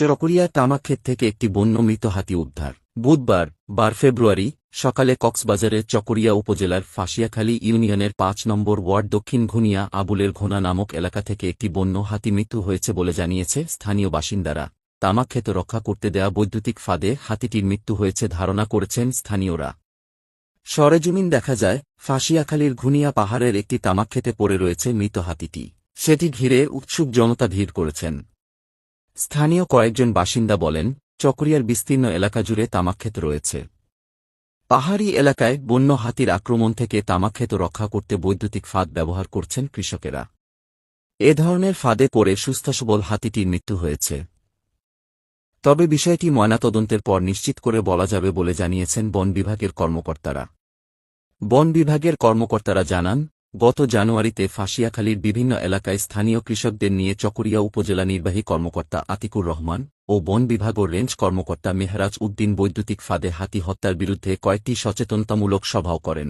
চরকুরিয়া তামাক্ষেত থেকে একটি বন্য মৃত হাতি উদ্ধার। বুধবার, বার ফেব্রুয়ারি, সকালে কক্সবাজারের চকরিয়া উপজেলার ফাঁসিয়াখালী ইউনিয়নের পাঁচ নম্বর ওয়ার্ড দক্ষিণ ঘুনিয়া আবুলের ঘোনা নামক এলাকা থেকে একটি বন্য হাতি মৃত্যু হয়েছে বলে জানিয়েছে স্থানীয় বাসিন্দারা। তামাক্ষেত রক্ষা করতে দেয়া বৈদ্যুতিক ফাঁদে হাতিটির মৃত্যু হয়েছে ধারণা করেছেন স্থানীয়রা। সরেজমিন দেখা যায়, ফাঁসিয়াখালীর ঘুনিয়া পাহাড়ের একটি তামাক্ষেতে পড়ে রয়েছে মৃত হাতিটি। সেটি ঘিরে উৎসুক জনতা ভিড় করেছেন। স্থানীয় কয়েকজন বাসিন্দা বলেন, চকরিয়ার বিস্তীর্ণ এলাকা জুড়ে তামাক্ষেত রয়েছে। পাহাড়ি এলাকায় বন্য হাতির আক্রমণ থেকে তামাক্ষেত রক্ষা করতে বৈদ্যুতিক ফাঁদ ব্যবহার করছেন কৃষকেরা। এ ধরনের ফাঁদে পড়ে সুস্থসবল হাতিটির মৃত্যু হয়েছে। তবে বিষয়টি ময়নাতদন্তের পর নিশ্চিত করে বলা যাবে বলে জানিয়েছেন বন বিভাগের কর্মকর্তারা। বন বিভাগের কর্মকর্তারা জানান গত জানুয়ারিতে ফাঁসিয়াখালীর বিভিন্ন এলাকায় স্থানীয় কৃষকদের নিয়ে চকরিয়া উপজেলা নির্বাহী কর্মকর্তা আতিকুর রহমান ও বন বিভাগ ও রেঞ্জ কর্মকর্তা মেহরাজ উদ্দিন বৈদ্যুতিক ফাঁদে হাতি হত্যার বিরুদ্ধে কয়েকটি সচেতনতামূলক সভাও করেন।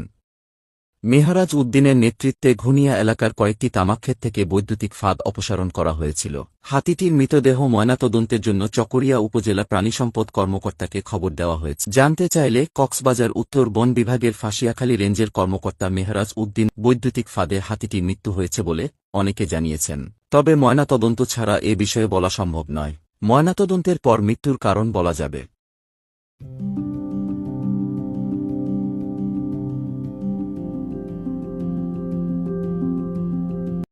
মেহরাজ উদ্দিনের নেতৃত্বে ঘুনিয়া এলাকার কয়েকটি তামাক্ষেত থেকে বৈদ্যুতিক ফাঁদ অপসারণ করা হয়েছিল। হাতিটির মৃতদেহ ময়নাতদন্তের জন্য চকরিয়া উপজেলা প্রাণিসম্পদ কর্মকর্তাকে খবর দেওয়া হয়েছে। জানতে চাইলে কক্সবাজার উত্তর বন বিভাগের ফাঁসিয়াখালী রেঞ্জের কর্মকর্তা মেহরাজ উদ্দিন বৈদ্যুতিক ফাঁদে হাতিটির মৃত্যু হয়েছে বলে অনেকে জানিয়েছেন। তবে ময়নাতদন্ত ছাড়া এ বিষয়ে বলা সম্ভব নয়। ময়নাতদন্তের পর মৃত্যুর কারণ বলা যাবে।